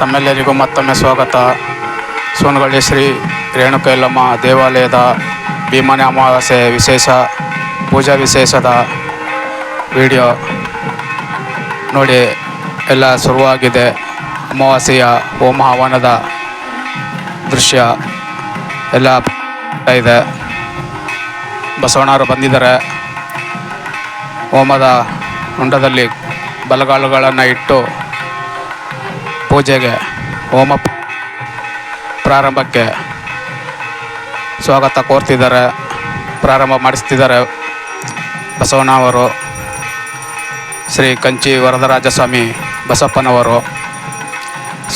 ತಮ್ಮೆಲ್ಲರಿಗೂ ಮತ್ತೊಮ್ಮೆ ಸ್ವಾಗತ. ಸೋನಗಳ್ಳಿ ಶ್ರೀ ರೇಣುಕೈಲಮ್ಮ ದೇವಾಲಯದ ಭೀಮನೆ ಅಮಾವಾಸ್ಯೆ ವಿಶೇಷ, ಪೂಜಾ ವಿಶೇಷದ ವಿಡಿಯೋ ನೋಡಿ ಎಲ್ಲ ಶುರುವಾಗಿದೆ. ಅಮಾವಾಸ್ಯೆಯ ಹೋಮ ಹವನದ ದೃಶ್ಯ ಎಲ್ಲ ಇದೆ. ಬಸವಣ್ಣವರು ಬಂದಿದ್ದಾರೆ. ಹೋಮದ ಹೊಂಡದಲ್ಲಿ ಬಲಗಾಲುಗಳನ್ನು ಇಟ್ಟು ಪೂಜೆಗೆ ಹೋಮ ಪ್ರಾರಂಭಕ್ಕೆ ಸ್ವಾಗತ ಕೋರ್ತಿದ್ದಾರೆ, ಪ್ರಾರಂಭ ಮಾಡಿಸ್ತಿದ್ದಾರೆ ಬಸವಣ್ಣವರು ಶ್ರೀ ಕಂಚಿ ವರದರಾಜಸ್ವಾಮಿ ಬಸಪ್ಪನವರು.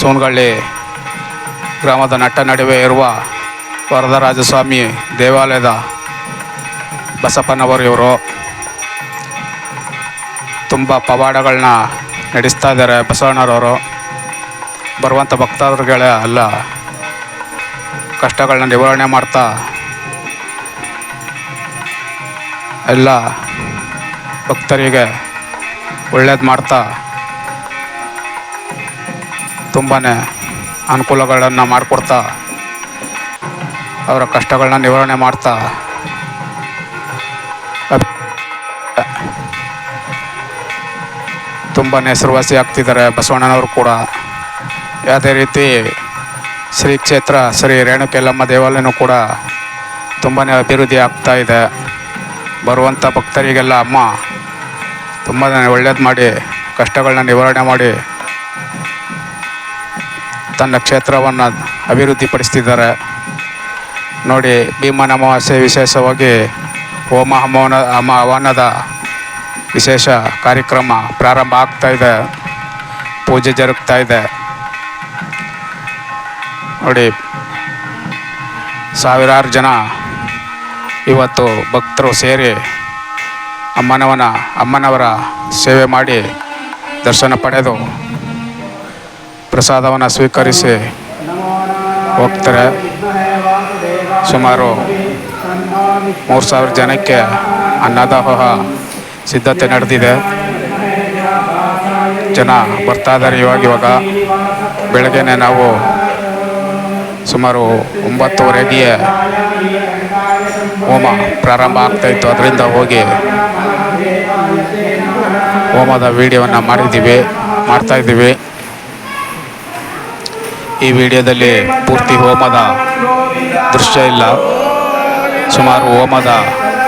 ಸೋನಗಳ್ಳಿ ಗ್ರಾಮದ ನಟ್ಟ ನಡುವೆ ಇರುವ ವರದರಾಜಸ್ವಾಮಿ ದೇವಾಲಯದ ಬಸಪ್ಪನವರು ಇವರು. ತುಂಬ ಪವಾಡಗಳನ್ನ ನಡೆಸ್ತಾ ಇದ್ದಾರೆ ಬಸವಣ್ಣರವರು. ಬರುವಂಥ ಭಕ್ತಾದರುಗಳೇ ಅಲ್ಲ, ಕಷ್ಟಗಳನ್ನ ನಿವಾರಣೆ ಮಾಡ್ತಾ, ಎಲ್ಲ ಭಕ್ತರಿಗೆ ಒಳ್ಳೇದು ಮಾಡ್ತಾ ತುಂಬಾ ಅನುಕೂಲಗಳನ್ನು ಮಾಡಿಕೊಡ್ತಾ, ಅವರ ಕಷ್ಟಗಳನ್ನ ನಿವಾರಣೆ ಮಾಡ್ತಾ ತುಂಬಾ ಹೆಸರುವಾಸಿ ಆಗ್ತಿದ್ದಾರೆ ಬಸವಣ್ಣನವರು ಕೂಡ. ಯಾವುದೇ ರೀತಿ ಶ್ರೀ ಕ್ಷೇತ್ರ, ಶ್ರೀ ರೇಣುಕೆಲ್ಲಮ್ಮ ದೇವಾಲಯನೂ ಕೂಡ ತುಂಬಾ ಅಭಿವೃದ್ಧಿ ಆಗ್ತಾ ಇದೆ. ಬರುವಂಥ ಭಕ್ತರಿಗೆಲ್ಲ ಅಮ್ಮ ತುಂಬ ಒಳ್ಳೇದು ಮಾಡಿ ಕಷ್ಟಗಳನ್ನ ನಿವಾರಣೆ ಮಾಡಿ ತನ್ನ ಕ್ಷೇತ್ರವನ್ನು ಅಭಿವೃದ್ಧಿಪಡಿಸ್ತಿದ್ದಾರೆ. ನೋಡಿ, ಭೀಮನ ಅಮಾವಾಸ್ಯೆ ವಿಶೇಷವಾಗಿ ಹೋಮ ಹಮವನ ಹಮ ಹವನದ ವಿಶೇಷ ಕಾರ್ಯಕ್ರಮ ಪ್ರಾರಂಭ ಆಗ್ತಾ ಇದೆ. ಪೂಜೆ ಜರುಗ್ತಾ ಇದೆ. ನೋಡಿ, ಸಾವಿರಾರು ಜನ ಇವತ್ತು ಭಕ್ತರು ಸೇರಿ ಅಮ್ಮನವನ, ಅಮ್ಮನವರ ಸೇವೆ ಮಾಡಿ ದರ್ಶನ ಪಡೆದು ಪ್ರಸಾದವನ್ನು ಸ್ವೀಕರಿಸಿ ಹೋಗ್ತಾರೆ. ಸುಮಾರು ಮೂರು ಸಾವಿರ ಜನಕ್ಕೆ ಅನ್ನದಾಹ ಸಿದ್ಧತೆ ನಡೆದಿದೆ. ಜನ ಬರ್ತಾ ಇದ್ದಾರೆ ಇವಾಗ ಇವಾಗ ಬೆಳಗ್ಗೆನೆ ನಾವು ಸುಮಾರು ಒಂಬತ್ತುವರೆಗೆ ಹೋಮ ಪ್ರಾರಂಭ ಆಗ್ತಾಯಿತ್ತು ಅದರಿಂದ ಹೋಗಿ ಹೋಮದ ವಿಡಿಯೋವನ್ನು ಮಾಡಿದ್ದೀವಿ ಮಾಡ್ತಾಯಿದ್ದೀವಿ ಈ ವಿಡಿಯೋದಲ್ಲಿ ಪೂರ್ತಿ ಹೋಮದ ದೃಶ್ಯ ಇಲ್ಲ. ಸುಮಾರು ಹೋಮದ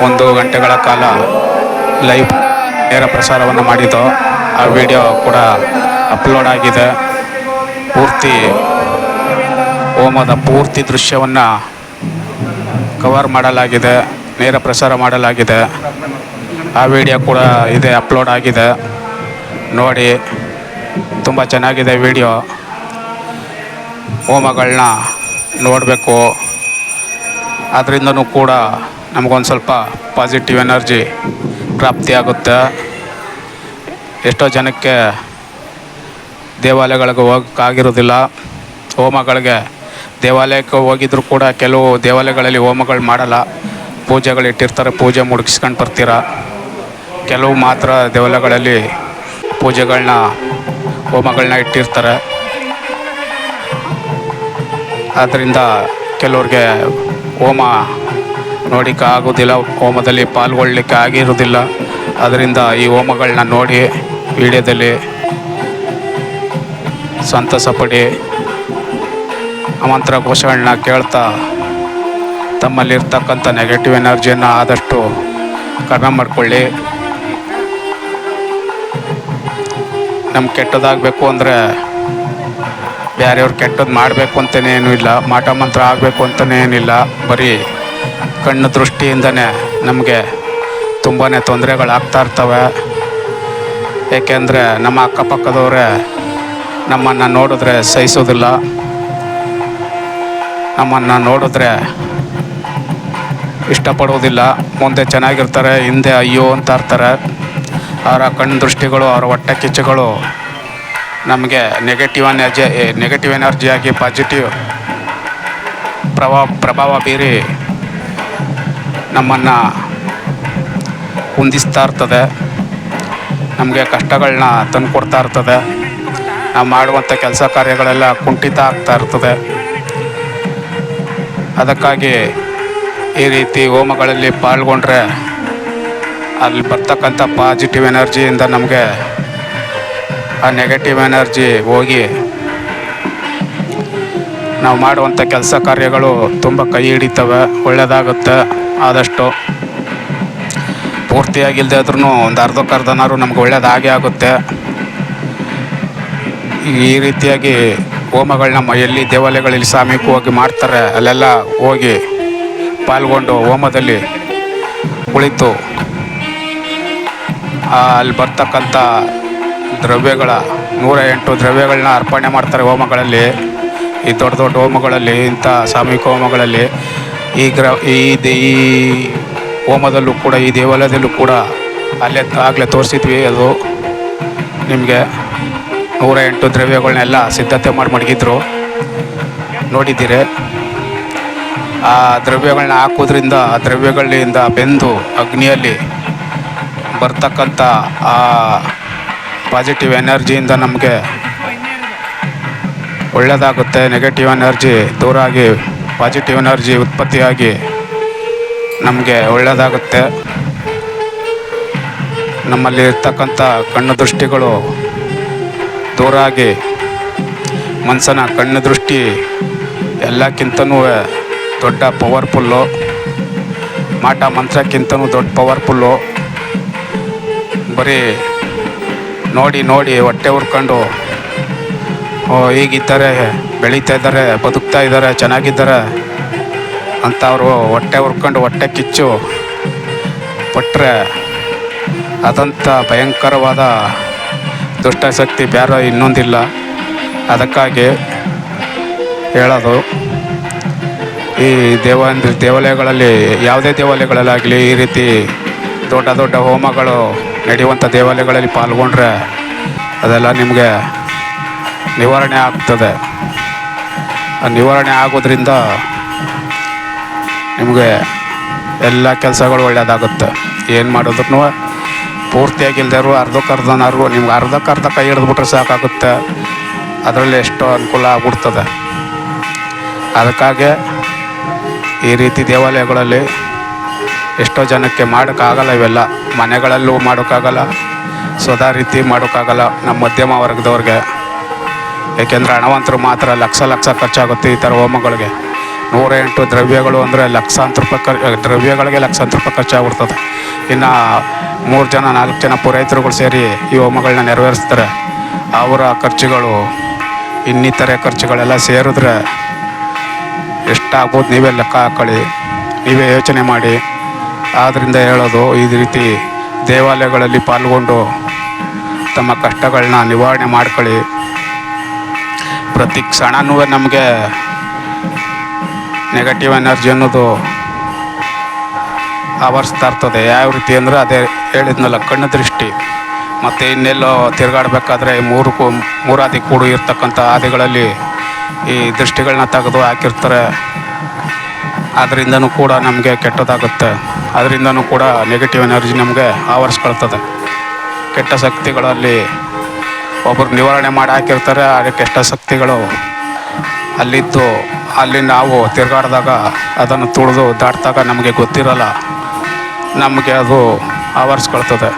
ಒಂದು ಗಂಟೆಗಳ ಕಾಲ ಲೈವ್ ನೇರ ಪ್ರಸಾರವನ್ನು ಮಾಡಿದ್ದು. ಆ ವಿಡಿಯೋ ಕೂಡ ಅಪ್ಲೋಡ್ ಆಗಿದೆ. ಪೂರ್ತಿ ಹೋಮದ ಪೂರ್ತಿ ದೃಶ್ಯವನ್ನು ಕವರ್ ಮಾಡಲಾಗಿದೆ, ನೇರ ಪ್ರಸಾರ ಮಾಡಲಾಗಿದೆ. ಆ ವಿಡಿಯೋ ಕೂಡ ಇದೆ ಅಪ್ಲೋಡ್ ಆಗಿದೆ. ನೋಡಿ, ತುಂಬ ಚೆನ್ನಾಗಿದೆ ವಿಡಿಯೋ ಹೋಮಗಳನ್ನ ನೋಡಬೇಕು. ಅದರಿಂದನೂ ಕೂಡ ನಮಗೊಂದು ಸ್ವಲ್ಪ ಪಾಸಿಟಿವ್ ಎನರ್ಜಿ ಪ್ರಾಪ್ತಿಯಾಗುತ್ತೆ ಎಷ್ಟೋ ಜನಕ್ಕೆ ದೇವಾಲಯಗಳಿಗೆ ಹೋಗೋಕ್ಕಾಗಿರೋದಿಲ್ಲ ಹೋಮಗಳಿಗೆ ದೇವಾಲಯಕ್ಕೆ ಹೋಗಿದ್ರು ಕೂಡ ಕೆಲವು ದೇವಾಲಯಗಳಲ್ಲಿ ಹೋಮಗಳು ಮಾಡಲ್ಲ. ಪೂಜೆಗಳು ಇಟ್ಟಿರ್ತಾರೆ, ಪೂಜೆ ಮುಡುಗಿಸ್ಕೊಂಡು ಬರ್ತೀರ? ಕೆಲವು ಮಾತ್ರ ದೇವಾಲಯಗಳಲ್ಲಿ ಪೂಜೆಗಳನ್ನ ಹೋಮಗಳನ್ನ ಇಟ್ಟಿರ್ತಾರೆ. ಆದ್ದರಿಂದ ಕೆಲವ್ರಿಗೆ ಹೋಮ ನೋಡಿಕ್ಕೆ ಆಗೋದಿಲ್ಲ, ಹೋಮದಲ್ಲಿ ಪಾಲ್ಗೊಳ್ಳಲಿಕ್ಕೆ ಆಗಿರೋದಿಲ್ಲ. ಅದರಿಂದ ಈ ಹೋಮಗಳನ್ನ ನೋಡಿ, ವಿಡಿಯೋದಲ್ಲಿ ಸಂತಸ ಪಡಿ. ಮಂತ್ರ ಘೋಷಗಳನ್ನ ಕೇಳ್ತಾ ತಮ್ಮಲ್ಲಿರ್ತಕ್ಕಂಥ ನೆಗೆಟಿವ್ ಎನರ್ಜಿಯನ್ನು ಆದಷ್ಟು ಕಡಿಮೆ ಮಾಡಿಕೊಳ್ಳಿ. ನಮ್ಮ ಕೆಟ್ಟದಾಗಬೇಕು ಅಂದರೆ ಬೇರೆಯವ್ರು ಕೆಟ್ಟದ್ದು ಮಾಡಬೇಕು ಅಂತಲೇ ಏನೂ ಇಲ್ಲ, ಮಾಟ ಮಂತ್ರ ಆಗಬೇಕು ಅಂತಲೇ ಏನಿಲ್ಲ ಬರೀ ಕಣ್ಣು ದೃಷ್ಟಿಯಿಂದನೇ ನಮಗೆ ತುಂಬಾ ತೊಂದರೆಗಳಾಗ್ತಾ ಇರ್ತವೆ. ಏಕೆಂದರೆ ನಮ್ಮ ಅಕ್ಕಪಕ್ಕದವರೇ ನಮ್ಮನ್ನು ನೋಡಿದ್ರೆ ಸಹಿಸೋದಿಲ್ಲ. ನಮ್ಮನ್ನು ನೋಡಿದ್ರೆ ಇಷ್ಟಪಡುವುದಿಲ್ಲ. ಮುಂದೆ ಚೆನ್ನಾಗಿರ್ತಾರೆ, ಹಿಂದೆ ಅಯ್ಯೋ ಅಂತ ಇರ್ತಾರೆ ಅವರ ಕಣ್ಣು ದೃಷ್ಟಿಗಳು ಅವರ ಹೊಟ್ಟೆ ಕಿಚ್ಚುಗಳು ನಮಗೆ ನೆಗೆಟಿವ್ ಎನರ್ಜಿ ನೆಗೆಟಿವ್ ಎನರ್ಜಿಯಾಗಿ ಪಾಸಿಟಿವ್ ಪ್ರಭಾವ ಪ್ರಭಾವ ಬೀರಿ ನಮ್ಮನ್ನು ಹೊಂದಿಸ್ತಾ ಇರ್ತದೆ. ನಮಗೆ ಕಷ್ಟಗಳನ್ನ ತಂದುಕೊಡ್ತಾ ಇರ್ತದೆ. ನಾವು ಮಾಡುವಂಥ ಕೆಲಸ ಕಾರ್ಯಗಳೆಲ್ಲ ಕುಂಠಿತ ಆಗ್ತಾ ಇರ್ತದೆ. ಅದಕ್ಕಾಗಿ ಈ ರೀತಿ ಹೋಮಗಳಲ್ಲಿ ಪಾಲ್ಗೊಂಡ್ರೆ ಅಲ್ಲಿ ಬರ್ತಕ್ಕಂಥ ಪಾಸಿಟಿವ್ ಎನರ್ಜಿಯಿಂದ ನಮಗೆ ಆ ನೆಗೆಟಿವ್ ಎನರ್ಜಿ ಹೋಗಿ ನಾವು ಮಾಡುವಂಥ ಕೆಲಸ ಕಾರ್ಯಗಳು ತುಂಬ ಕೈ ಹಿಡಿತವೆ ಒಳ್ಳೆಯದಾಗುತ್ತೆ ಆದಷ್ಟು ಪೂರ್ತಿಯಾಗಿಲ್ಲದೆ ಆದ್ರೂ ಒಂದು ಅರ್ಧಕ್ಕರ್ಧನಾದ್ರು ನಮ್ಗೆ ಒಳ್ಳೇದಾಗೇ ಆಗುತ್ತೆ. ಈ ರೀತಿಯಾಗಿ ಹೋಮಗಳನ್ನ ಮ ಎಲ್ಲಿ ದೇವಾಲಯಗಳಲ್ಲಿ ಸಾಮೀಪ್ಯವಾಗಿ ಮಾಡ್ತಾರೆ, ಅಲ್ಲೆಲ್ಲ ಹೋಗಿ ಪಾಲ್ಗೊಂಡು ಹೋಮದಲ್ಲಿ ಕುಳಿತು ಅಲ್ಲಿ ಬರ್ತಕ್ಕಂಥ ದ್ರವ್ಯಗಳ, ನೂರ ಎಂಟು ದ್ರವ್ಯಗಳನ್ನ ಅರ್ಪಣೆ ಮಾಡ್ತಾರೆ ಹೋಮಗಳಲ್ಲಿ, ಈ ದೊಡ್ಡ ದೊಡ್ಡ ಹೋಮಗಳಲ್ಲಿ, ಇಂಥ ಸಾಮೂಹಿಕ ಹೋಮಗಳಲ್ಲಿ. ಈ ಗ್ರ, ಈ ದೇ- ಈ ಹೋಮದಲ್ಲೂ ಕೂಡ, ಈ ದೇವಾಲಯದಲ್ಲೂ ಕೂಡ ಅಲ್ಲೇ ಆಗಲೇ ತೋರಿಸಿದ್ವಿ ಅದು ನಿಮಗೆ. ನೂರ ಎಂಟು ದ್ರವ್ಯಗಳನ್ನೆಲ್ಲ ಸಿದ್ಧತೆ ಮಾಡಿ ಮಡಗಿದ್ರು. ನೋಡಿದ್ದೀರಿ, ಆ ದ್ರವ್ಯಗಳನ್ನ ಹಾಕೋದ್ರಿಂದ, ಆ ದ್ರವ್ಯಗಳಿಂದ ಬೆಂದು ಅಗ್ನಿಯಲ್ಲಿ ಬರ್ತಕ್ಕಂಥ ಆ ಪಾಸಿಟಿವ್ ಎನರ್ಜಿಯಿಂದ ನಮಗೆ ಒಳ್ಳೆಯದಾಗುತ್ತೆ ನೆಗೆಟಿವ್ ಎನರ್ಜಿ ದೂರ ಆಗಿ ಪಾಸಿಟಿವ್ ಎನರ್ಜಿ ಉತ್ಪತ್ತಿಯಾಗಿ ನಮಗೆ ಒಳ್ಳೆಯದಾಗುತ್ತೆ ನಮ್ಮಲ್ಲಿ ಇರ್ತಕ್ಕಂಥ ಕಣ್ಣು ದೃಷ್ಟಿಗಳು ದೂರ ಆಗಿ ಮನಸ್ಸನ ಕಣ್ಣು ದೃಷ್ಟಿ ಎಲ್ಲಕ್ಕಿಂತನೂ ದೊಡ್ಡ ಪವರ್ಫುಲ್ಲು, ಮಾಟ ಮಂತ್ರಕ್ಕಿಂತನೂ ದೊಡ್ಡ ಪವರ್ಫುಲ್ಲು. ಬರೀ ನೋಡಿ ನೋಡಿ ಹೊಟ್ಟೆ ಹುರ್ಕೊಂಡು ಓ, ಹೀಗಿದ್ದಾರೆ, ಬೆಳೀತಾ ಇದ್ದಾರೆ, ಬದುಕ್ತಾ ಇದ್ದಾರೆ, ಚೆನ್ನಾಗಿದ್ದಾರೆ ಅಂತ ಅವರು ಹೊಟ್ಟೆ ಹುರ್ಕೊಂಡು ಹೊಟ್ಟೆ ಕಿಚ್ಚು ಪಟ್ಟರೆ ಅದಂಥ ಭಯಂಕರವಾದ ದುಷ್ಟಶಕ್ತಿ ಬೇರೆ ಇನ್ನೊಂದಿಲ್ಲ. ಅದಕ್ಕಾಗಿ ಹೇಳೋದು, ಈ ದೇವ ದೇವಾಲಯಗಳಲ್ಲಿ, ಯಾವುದೇ ದೇವಾಲಯಗಳಲ್ಲಾಗಲಿ ಈ ರೀತಿ ದೊಡ್ಡ ದೊಡ್ಡ ಹೋಮಗಳು ನಡೆಯುವಂಥ ದೇವಾಲಯಗಳಲ್ಲಿ ಪಾಲ್ಗೊಂಡ್ರೆ ಅದೆಲ್ಲ ನಿಮಗೆ ನಿವಾರಣೆ ಆಗ್ತದೆ. ಆ ನಿವಾರಣೆ ಆಗೋದ್ರಿಂದ ನಿಮಗೆ ಎಲ್ಲ ಕೆಲಸಗಳು ಒಳ್ಳೆಯದಾಗುತ್ತೆ. ಏನು ಮಾಡಿದ್ರು ಪೂರ್ತಿಯಾಗಿಲ್ದರು ಅರ್ಧಕ್ಕರ್ಧನಾರು ನಿಮ್ಗೆ ಅರ್ಧಕ್ಕರ್ಧ ಕೈ ಹಿಡಿದ್ಬಿಟ್ರೆ ಸಾಕಾಗುತ್ತೆ. ಅದರಲ್ಲಿ ಎಷ್ಟೋ ಅನುಕೂಲ ಆಗ್ಬಿಡ್ತದೆ. ಅದಕ್ಕಾಗೆ ಈ ರೀತಿ ದೇವಾಲಯಗಳಲ್ಲಿ ಎಷ್ಟೋ ಜನಕ್ಕೆ ಮಾಡೋಕ್ಕಾಗಲ್ಲ ಇವೆಲ್ಲ. ಮನೆಗಳಲ್ಲೂ ಮಾಡೋಕ್ಕಾಗಲ್ಲ ಸದಾ ರೀತಿ ಮಾಡೋಕ್ಕಾಗಲ್ಲ ನಮ್ಮ ಮಧ್ಯಮ ವರ್ಗದವ್ರಿಗೆ. ಏಕೆಂದರೆ ಹಣವಂತರು ಮಾತ್ರ ಲಕ್ಷ ಲಕ್ಷ ಖರ್ಚಾಗುತ್ತೆ ಈ ಥರ ಹೋಮಗಳಿಗೆ. ನೂರ ಎಂಟು ದ್ರವ್ಯಗಳು ಅಂದರೆ ಲಕ್ಷಾಂತರ ರೂಪಾಯಿ ದ್ರವ್ಯಗಳಿಗೆ ಲಕ್ಷಾಂತರ ರೂಪಾಯಿ ಖರ್ಚಾಗ್ಬಿಡ್ತದೆ. ಇನ್ನು ಮೂರು ಜನ, ನಾಲ್ಕು ಜನ ಪುರೋಹಿತರುಗಳು ಸೇರಿ ಈ ಹೋಮಗಳನ್ನ ನೆರವೇರಿಸ್ತಾರೆ. ಅವರ ಖರ್ಚುಗಳು, ಇನ್ನಿತರೆ ಖರ್ಚುಗಳೆಲ್ಲ ಸೇರಿದ್ರೆ ಎಷ್ಟಾಗ್ಬೋದು ನೀವೇ ಲೆಕ್ಕ ಹಾಕೊಳ್ಳಿ, ನೀವೇ ಯೋಚನೆ ಮಾಡಿ. ಆದ್ದರಿಂದ ಹೇಳೋದು ಈ ರೀತಿ ದೇವಾಲಯಗಳಲ್ಲಿ ಪಾಲ್ಗೊಂಡು ತಮ್ಮ ಕಷ್ಟಗಳನ್ನ ನಿವಾರಣೆ ಮಾಡ್ಕೊಳ್ಳಿ. ಪ್ರತಿ ಕ್ಷಣನೂ ನಮಗೆ ನೆಗೆಟಿವ್ ಎನರ್ಜಿ ಅನ್ನೋದು ಆವರಿಸ್ತಾ ಇರ್ತದೆ ಯಾವ ರೀತಿ ಅಂದರೆ ಅದೇ ಹೇಳಿದ್ನಲ್ಲ, ಕಣ್ಣು ದೃಷ್ಟಿ. ಮತ್ತು ಇನ್ನೆಲ್ಲೋ ತಿರುಗಾಡಬೇಕಾದ್ರೆ ಮೂರು ಕೂ, ಮೂರಾದಿ ಕೂಡು ಇರ್ತಕ್ಕಂಥ ಹಾದಿಗಳಲ್ಲಿ ಈ ದೃಷ್ಟಿಗಳನ್ನ ತೆಗೆದು ಹಾಕಿರ್ತಾರೆ. ಅದರಿಂದನೂ ಕೂಡ ನಮಗೆ ಕೆಟ್ಟದಾಗುತ್ತೆ. ಅದರಿಂದನೂ ಕೂಡ ನೆಗೆಟಿವ್ ಎನರ್ಜಿ ನಮಗೆ ಆವರಿಸ್ಕೊಳ್ತದೆ. ಕೆಟ್ಟ ಶಕ್ತಿಗಳಲ್ಲಿ ಒಬ್ಬರು ನಿವಾರಣೆ ಮಾಡಿ ಹಾಕಿರ್ತಾರೆ ಆ ಕೆಟ್ಟ ಶಕ್ತಿಗಳು ಅಲ್ಲಿದ್ದು, ಅಲ್ಲಿ ನಾವು ತಿರುಗಾಡಿದಾಗ ಅದನ್ನು ತುಳಿದು ದಾಟಿದಾಗ ನಮಗೆ ಗೊತ್ತಿರಲ್ಲ. ನಮಗೆ ಅದು ಆವರಿಸ್ಕೊಳ್ತದೆ.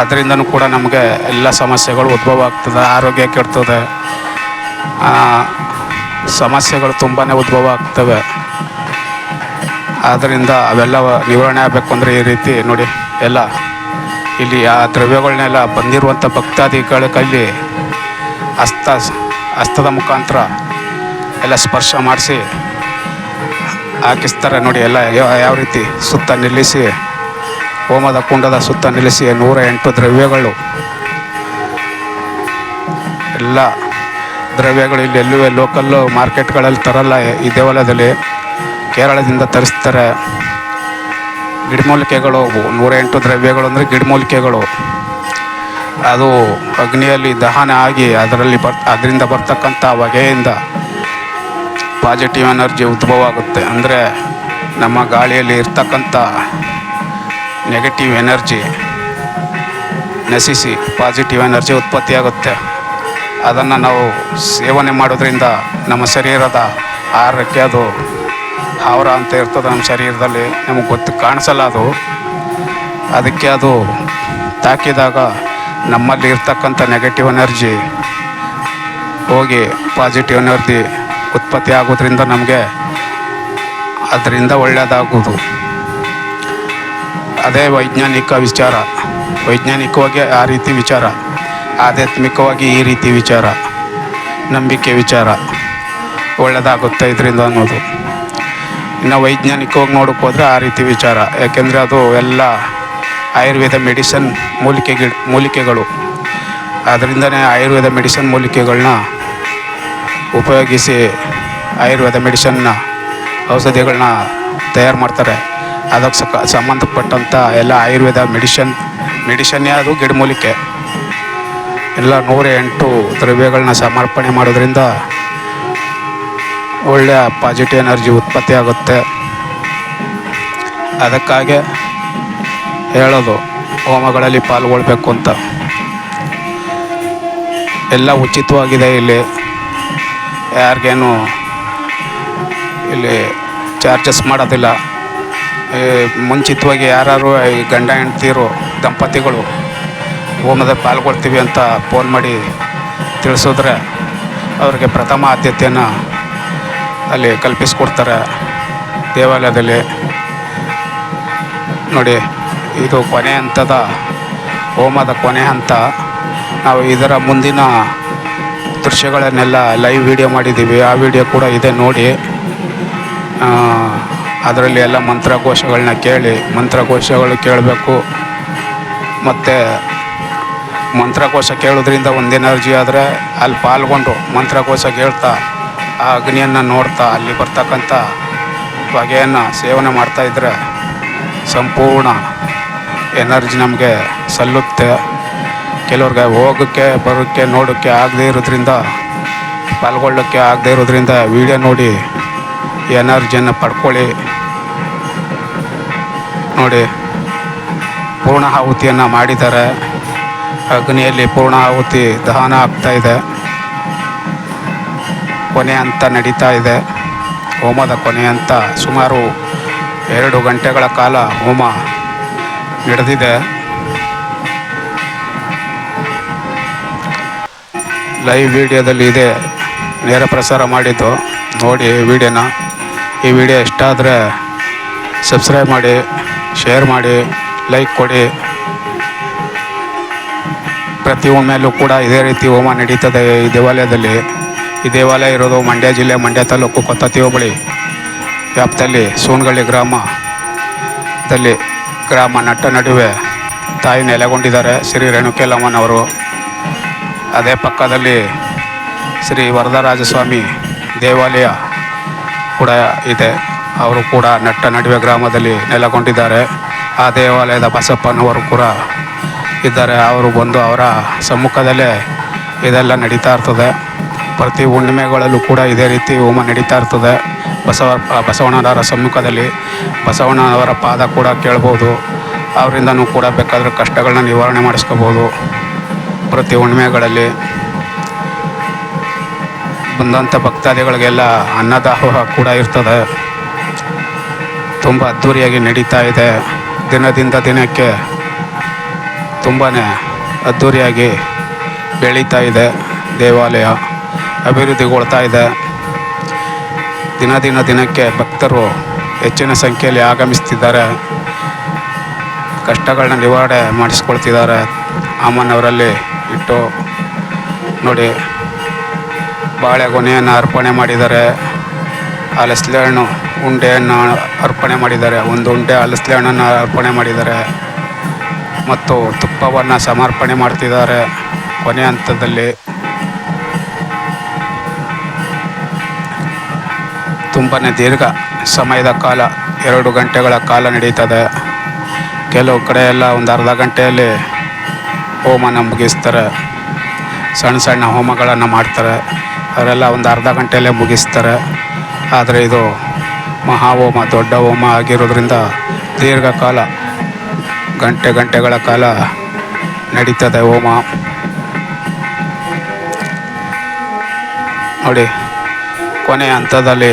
ಅದರಿಂದನೂ ಕೂಡ ನಮಗೆ ಎಲ್ಲ ಸಮಸ್ಯೆಗಳು ಉದ್ಭವ ಆಗ್ತದೆ ಆರೋಗ್ಯ ಕೆಡ್ತದೆ ಸಮಸ್ಯೆಗಳು ತುಂಬಾ ಉದ್ಭವ ಆಗ್ತವೆ. ಆದ್ದರಿಂದ ಅವೆಲ್ಲ ನಿವಾರಣೆ ಆಗಬೇಕು ಅಂದರೆ ಈ ರೀತಿ ನೋಡಿ, ಎಲ್ಲ ಇಲ್ಲಿ ಆ ದ್ರವ್ಯಗಳನ್ನೆಲ್ಲ ಬಂದಿರುವಂಥ ಭಕ್ತಾದಿಗಳ ಕೈಲಿ ಹಸ್ತ, ಹಸ್ತದ ಮುಖಾಂತರ ಎಲ್ಲ ಸ್ಪರ್ಶ ಮಾಡಿಸಿ ಹಾಕಿಸ್ತಾರೆ ನೋಡಿ, ಎಲ್ಲ ಯಾವ ರೀತಿ ಸುತ್ತ ನಿಲ್ಲಿಸಿ ಹೋಮದ ಕುಂಡದ ಸುತ್ತ ನಿಲ್ಲಿಸಿ ನೂರ ಎಂಟು ದ್ರವ್ಯಗಳು. ಎಲ್ಲ ದ್ರವ್ಯಗಳು ಇಲ್ಲಿ ಎಲ್ಲೂ ಲೋಕಲ್ಲು ಮಾರ್ಕೆಟ್ಗಳಲ್ಲಿ ತರಲ್ಲ. ಈ ದೇವಾಲಯದಲ್ಲಿ ಕೇರಳದಿಂದ ತರಿಸ್ತಾರೆ. ಗಿಡಮೂಲಿಕೆಗಳು, ನೂರ ಎಂಟು ದ್ರವ್ಯಗಳು ಅಂದರೆ ಗಿಡಮೂಲಿಕೆಗಳು. ಅದು ಅಗ್ನಿಯಲ್ಲಿ ದಹನ ಆಗಿ ಅದರಲ್ಲಿ ಬರ್, ಅದರಿಂದ ಬರ್ತಕ್ಕಂಥ ಬಗೆಯಿಂದ ಪಾಸಿಟಿವ್ ಎನರ್ಜಿ ಉದ್ಭವ ಆಗುತ್ತೆ. ಅಂದರೆ ನಮ್ಮ ಗಾಳಿಯಲ್ಲಿ ಇರ್ತಕ್ಕಂಥ ನೆಗೆಟಿವ್ ಎನರ್ಜಿ ನಶಿಸಿ ಪಾಸಿಟಿವ್ ಎನರ್ಜಿ ಉತ್ಪತ್ತಿಯಾಗುತ್ತೆ. ಅದನ್ನು ನಾವು ಸೇವನೆ ಮಾಡೋದ್ರಿಂದ ನಮ್ಮ ಶರೀರದ ಆರೋಗ್ಯ ಅದು ಆವರ ಅಂತ ಇರ್ತದೆ ನಮ್ಮ ಶರೀರದಲ್ಲಿ. ನಮಗೆ ಗೊತ್ತು ಕಾಣಿಸಲ್ಲ ಅದು. ಅದಕ್ಕೆ ಅದು ತಾಕಿದಾಗ ನಮ್ಮಲ್ಲಿ ಇರ್ತಕ್ಕಂಥ ನೆಗೆಟಿವ್ ಎನರ್ಜಿ ಹೋಗಿ ಪಾಸಿಟಿವ್ ಎನರ್ಜಿ ಉತ್ಪತ್ತಿ ಆಗೋದ್ರಿಂದ ನಮಗೆ ಅದರಿಂದ ಒಳ್ಳೆಯದಾಗೋದು ಅದೇ ವೈಜ್ಞಾನಿಕ ವಿಚಾರ. ವೈಜ್ಞಾನಿಕವಾಗಿ ಆ ರೀತಿ ವಿಚಾರ. ಆಧ್ಯಾತ್ಮಿಕವಾಗಿ ಈ ರೀತಿ ವಿಚಾರ. ನಂಬಿಕೆ ವಿಚಾರ. ಒಳ್ಳೆಯದಾಗುತ್ತೆ ಇದರಿಂದ ಅನ್ನೋದು. ಇನ್ನು ವೈಜ್ಞಾನಿಕವಾಗಿ ನೋಡೋಕೆ ಹೋದರೆ ಆ ರೀತಿ ವಿಚಾರ. ಯಾಕೆಂದರೆ ಅದು ಎಲ್ಲ ಆಯುರ್ವೇದ ಮೆಡಿಸನ್ ಮೂಲಿಕೆ ಗಿಡ ಮೂಲಿಕೆಗಳು. ಅದರಿಂದನೇ ಆಯುರ್ವೇದ ಮೆಡಿಸನ್ ಮೂಲಿಕೆಗಳನ್ನ ಉಪಯೋಗಿಸಿ ಆಯುರ್ವೇದ ಮೆಡಿಸನ್ನ ಔಷಧಿಗಳನ್ನ ತಯಾರು ಮಾಡ್ತಾರೆ. ಅದಕ್ಕೆ ಸಕ ಸಂಬಂಧಪಟ್ಟಂಥ ಎಲ್ಲ ಆಯುರ್ವೇದ ಮೆಡಿಷನ್ ಮೆಡಿಷನ್ನೇ ಅದು ಗಿಡಮೂಲಿಕೆ ಎಲ್ಲ ನೂರ ಎಂಟು ದ್ರವ್ಯಗಳನ್ನ ಸಮರ್ಪಣೆ ಮಾಡೋದ್ರಿಂದ ಒಳ್ಳೆಯ ಪಾಸಿಟಿವ್ ಎನರ್ಜಿ ಉತ್ಪತ್ತಿ ಆಗುತ್ತೆ. ಅದಕ್ಕಾಗೆ ಹೇಳೋದು, ಹೋಮಗಳಲ್ಲಿ ಪಾಲ್ಗೊಳ್ಬೇಕು ಅಂತ. ಎಲ್ಲ ಉಚಿತವಾಗಿದೆ ಇಲ್ಲಿ. ಯಾರಿಗೇನು ಇಲ್ಲಿ ಚಾರ್ಜಸ್ ಮಾಡೋದಿಲ್ಲ. ಮುಂಚಿತವಾಗಿ ಯಾರು ಗಂಡ ಹೆಂಡ್ತಿರು ದಂಪತಿಗಳು ಹೋಮದ ಪಾಲ್ಗೊಳ್ತೀವಿ ಅಂತ ಫೋನ್ ಮಾಡಿ ತಿಳಿಸಿದ್ರೆ ಅವರಿಗೆ ಪ್ರಥಮ ಆದ್ಯತೆಯನ್ನು ಅಲ್ಲಿ ಕಲ್ಪಿಸ್ಕೊಡ್ತಾರೆ ದೇವಾಲಯದಲ್ಲಿ. ನೋಡಿ, ಇದು ಕೊನೆ ಹಂತದ ಹೋಮದ ಕೊನೆ ಹಂತ. ನಾವು ಇದರ ಮುಂದಿನ ದೃಶ್ಯಗಳನ್ನೆಲ್ಲ ಲೈವ್ ವಿಡಿಯೋ ಮಾಡಿದ್ದೀವಿ. ಆ ವಿಡಿಯೋ ಕೂಡ ಇದೆ ನೋಡಿ. ಅದರಲ್ಲಿ ಎಲ್ಲ ಮಂತ್ರಕೋಶಗಳನ್ನ ಕೇಳಿ ಮಂತ್ರಕೋಶಗಳು ಕೇಳಬೇಕು. ಮತ್ತು ಮಂತ್ರಕೋಶ ಕೇಳೋದ್ರಿಂದ ಒಂದು ಎನರ್ಜಿ ಆದರೆ ಅಲ್ಲಿ ಪಾಲ್ಗೊಂಡು ಮಂತ್ರಕೋಶ ಕೇಳ್ತಾ ಆ ಅಗ್ನಿಯನ್ನು ನೋಡ್ತಾ ಅಲ್ಲಿ ಬರ್ತಕ್ಕಂಥ ಬಗೆಯನ್ನು ಸೇವನೆ ಮಾಡ್ತಾಯಿದ್ರೆ ಸಂಪೂರ್ಣ ಎನರ್ಜಿ ನಮಗೆ ಸಲ್ಲುತ್ತೆ. ಕೆಲವ್ರಿಗೆ ಹೋಗೋಕ್ಕೆ, ಬರೋಕ್ಕೆ, ನೋಡೋಕ್ಕೆ ಆಗದೇ ಇರೋದ್ರಿಂದ, ಪಾಲ್ಗೊಳ್ಳೋಕ್ಕೆ ಆಗದೇ ಇರೋದ್ರಿಂದ ವಿಡಿಯೋ ನೋಡಿ ಎನರ್ಜಿಯನ್ನು ಪಡ್ಕೊಳ್ಳಿ. ನೋಡಿ ಪೂರ್ಣ ಆಹುತಿಯನ್ನು ಮಾಡಿದ್ದಾರೆ. ಅಗ್ನಿಯಲ್ಲಿ ಪೂರ್ಣ ಆಹುತಿ ದಹನ ಆಗ್ತಾ ಇದೆ. ಕೊನೆ ಹಂತ ನಡೀತಾ ಇದೆ. ಹೋಮದ ಕೊನೆ ಹಂತ ಸುಮಾರು ಎರಡು ಗಂಟೆಗಳ ಕಾಲ ಹೋಮ ನಡೆದಿದೆ. ಲೈವ್ ವಿಡಿಯೋದಲ್ಲಿ ಇದೆ. ನೇರ ಪ್ರಸಾರ ಮಾಡಿದ್ದು. ನೋಡಿ ವಿಡಿಯೋನ. ಈ ವಿಡಿಯೋ ಇಷ್ಟ ಆದರೆ ಸಬ್ಸ್ಕ್ರೈಬ್ ಮಾಡಿ. ಶೇರ್ ಮಾಡಿ ಲೈಕ್ ಕೊಡಿ. ಪ್ರತಿ ಕೂಡ ಇದೇ ರೀತಿ ಹೋಮ ನಡೀತದೆ ಈ ದೇವಾಲಯದಲ್ಲಿ. ಈ ದೇವಾಲಯ ಇರೋದು ಮಂಡ್ಯ ಜಿಲ್ಲೆ, ಮಂಡ್ಯ ತಾಲೂಕು ಕೊತ್ತತಿ ಹೋಬಳಿ ವ್ಯಾಪ್ತಿಯಲ್ಲಿ ಸೋನಗಳ್ಳಿ ಗ್ರಾಮದಲ್ಲಿ ಗ್ರಾಮ ನಟ್ಟ ನಡುವೆ ತಾಯಿ ನೆಲೆಗೊಂಡಿದ್ದಾರೆ, ಶ್ರೀ ರೇಣುಕೆಲಮ್ಮನವರು ಅದೇ ಪಕ್ಕದಲ್ಲಿ ಶ್ರೀ ವರದರಾಜಸ್ವಾಮಿ ದೇವಾಲಯ ಕೂಡ ಇದೆ. ಅವರು ಕೂಡ ನಟ್ಟ ನಡುವೆ ಗ್ರಾಮದಲ್ಲಿ ನೆಲೆಗೊಂಡಿದ್ದಾರೆ. ಆ ದೇವಾಲಯದ ಬಸಪ್ಪನವರು ಕೂಡ ಇದ್ದಾರೆ. ಅವರು ಬಂದು ಅವರ ಸಮ್ಮುಖದಲ್ಲೇ ಇದೆಲ್ಲ ನಡೀತಾ ಇರ್ತದೆ. ಪ್ರತಿ ಹುಣ್ಣಿಮೆಗಳಲ್ಲೂ ಕೂಡ ಇದೇ ರೀತಿ ಹೋಮ ನಡೀತಾ ಇರ್ತದೆ. ಬಸವ, ಬಸವಣ್ಣನವರ ಸಮ್ಮುಖದಲ್ಲಿ ಬಸವಣ್ಣನವರ ಪಾದ ಕೂಡ ಕೇಳ್ಬೋದು. ಅವರಿಂದನೂ ಕೂಡ ಬೇಕಾದರೆ ಕಷ್ಟಗಳನ್ನ ನಿವಾರಣೆ ಮಾಡಿಸ್ಕೋಬೋದು. ಪ್ರತಿ ಹುಣ್ಣಿಮೆಗಳಲ್ಲಿ ಬಂದಂಥ ಭಕ್ತಾದಿಗಳಿಗೆಲ್ಲ ಅನ್ನದಾಹ ಕೂಡ ಇರ್ತದೆ. ತುಂಬ ಅದ್ಧೂರಿಯಾಗಿ ನಡೀತಾ ಇದೆ. ದಿನದಿಂದ ದಿನಕ್ಕೆ ತುಂಬಾ ಅದ್ಧೂರಿಯಾಗಿ ಬೆಳೀತಾ ಇದೆ ದೇವಾಲಯ. ಅಭಿವೃದ್ಧಿಗೊಳ್ತಾ ಇದೆ. ದಿನ ದಿನ ದಿನಕ್ಕೆ ಭಕ್ತರು ಹೆಚ್ಚಿನ ಸಂಖ್ಯೆಯಲ್ಲಿ ಆಗಮಿಸ್ತಿದ್ದಾರೆ. ಕಷ್ಟಗಳನ್ನ ನಿವಾರಣೆ ಮಾಡಿಸ್ಕೊಳ್ತಿದ್ದಾರೆ. ಅಮ್ಮನವರಲ್ಲಿ ಇಟ್ಟು ನೋಡಿ ಬಾಳೆಗೊನೆಯನ್ನು ಅರ್ಪಣೆ ಮಾಡಿದ್ದಾರೆ. ಹಲಸಲೆ ಹಣ್ಣು ಉಂಡೆಯನ್ನು ಅರ್ಪಣೆ ಮಾಡಿದ್ದಾರೆ. ಒಂದು ಉಂಡೆ ಹಲಸಲೆ ಹಣ್ಣನ್ನು ಅರ್ಪಣೆ ಮಾಡಿದ್ದಾರೆ. ಮತ್ತು ತುಪ್ಪವನ್ನು ಸಮರ್ಪಣೆ ಮಾಡ್ತಿದ್ದಾರೆ ಕೊನೆ ಹಂತದಲ್ಲಿ. ತುಂಬಾ ದೀರ್ಘ ಸಮಯದ ಕಾಲ, ಎರಡು ಗಂಟೆಗಳ ಕಾಲ ನಡೀತದೆ. ಕೆಲವು ಕಡೆ ಎಲ್ಲ ಒಂದು ಅರ್ಧ ಗಂಟೆಯಲ್ಲಿ ಹೋಮನ ಮುಗಿಸ್ತಾರೆ. ಸಣ್ಣ ಸಣ್ಣ ಹೋಮಗಳನ್ನು ಮಾಡ್ತಾರೆ. ಅವರೆಲ್ಲ ಒಂದು ಅರ್ಧ ಗಂಟೆಯಲ್ಲೇ ಮುಗಿಸ್ತಾರೆ. ಆದರೆ ಇದು ಮಹಾಹೋಮ ದೊಡ್ಡ ಹೋಮ ಆಗಿರೋದ್ರಿಂದ ದೀರ್ಘಕಾಲ, ಗಂಟೆ ಗಂಟೆಗಳ ಕಾಲ ನಡೀತದೆ ಹೋಮ. ನೋಡಿ, ಕೊನೆ ಹಂತದಲ್ಲಿ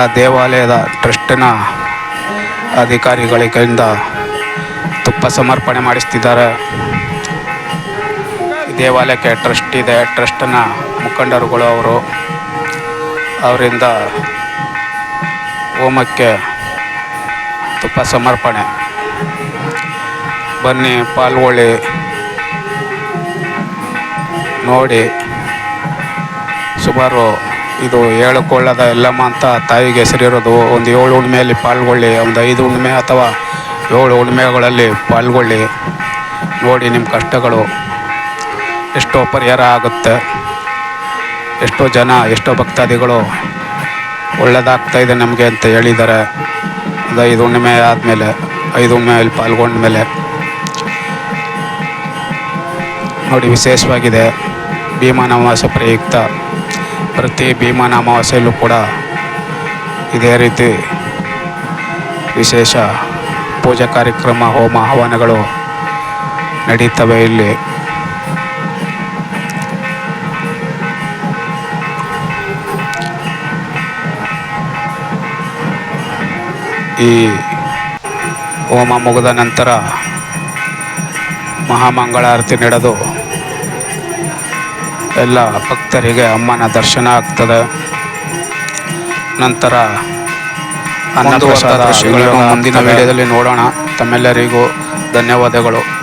ಆ ದೇವಾಲಯದ ಟ್ರಸ್ಟಿನ ಅಧಿಕಾರಿಗಳಿಂದ ತುಪ್ಪ ಸಮರ್ಪಣೆ ಮಾಡಿಸ್ತಿದ್ದಾರೆ. ದೇವಾಲಯಕ್ಕೆ ಟ್ರಸ್ಟ್ ಇದೆ. ಟ್ರಸ್ಟ್ನ ಮುಖಂಡರುಗಳು ಅವರು, ಅವರಿಂದ ಹೋಮಕ್ಕೆ ತುಪ್ಪ ಸಮರ್ಪಣೆ. ಬನ್ನಿ ಪಾಲ್ಗೊಳ್ಳಿ. ನೋಡಿ. ಸುಮಾರು ಇದು ಹೇಳಿಕೊಳ್ಳದ ಎಲ್ಲಮ್ಮ ಅಂತ ತಾಯಿಗೆ ಹೆಸರಿರೋದು ಒಂದು ಏಳು ಹುಣ್ಮೆಯಲ್ಲಿ ಪಾಲ್ಗೊಳ್ಳಿ, ಒಂದು ಐದು ಹುಣ್ಮೆ ಅಥವಾ ಏಳು ಹುಣ್ಮೆಗಳಲ್ಲಿ ಪಾಲ್ಗೊಳ್ಳಿ. ನೋಡಿ ನಿಮ್ಮ ಕಷ್ಟಗಳು. ಎಷ್ಟೋ ಪರಿಹಾರ ಆಗುತ್ತೆ. ಎಷ್ಟೋ ಜನ, ಎಷ್ಟೋ ಭಕ್ತಾದಿಗಳು ಒಳ್ಳೆಯದಾಗ್ತಾ ಇದೆ ನಮಗೆ ಅಂತ ಹೇಳಿದ್ದಾರೆ. ಒಂದು ಐದು ಹುಣ್ಣಿಮೆ ಆದಮೇಲೆ, ಐದು ಹುಣ್ಣಿಮೆಯಲ್ಲಿ ಪಾಲ್ಗೊಂಡ ಮೇಲೆ. ನೋಡಿ, ವಿಶೇಷವಾಗಿದೆ ಭೀಮಾನ ಅಮಾವಾಸ್ಯೆ ಪ್ರಯುಕ್ತ. ಪ್ರತಿ ಭೀಮಾನ ಅಮಾವಾಸ್ಯೆಯಲ್ಲೂ ಕೂಡ ಇದೇ ರೀತಿ ವಿಶೇಷ ಪೂಜಾ ಕಾರ್ಯಕ್ರಮ, ಹೋಮ ಹವನಗಳು ನಡೀತವೆ ಇಲ್ಲಿ. ಈ ಹೋಮ ಮುಗಿದ ನಂತರ ಮಹಾಮಂಗಳಾರತಿ ನಡೆದು ಎಲ್ಲ ಭಕ್ತರಿಗೆ ಅಮ್ಮನ ದರ್ಶನ ಆಗ್ತದೆ. ನಂತರ ಹನ್ನೊಂದು ವರ್ಷದ ಮುಂದಿನ ವಿಡಿಯೋದಲ್ಲಿ ನೋಡೋಣ. ತಮ್ಮೆಲ್ಲರಿಗೂ ಧನ್ಯವಾದಗಳು. ಧನ್ಯವಾದ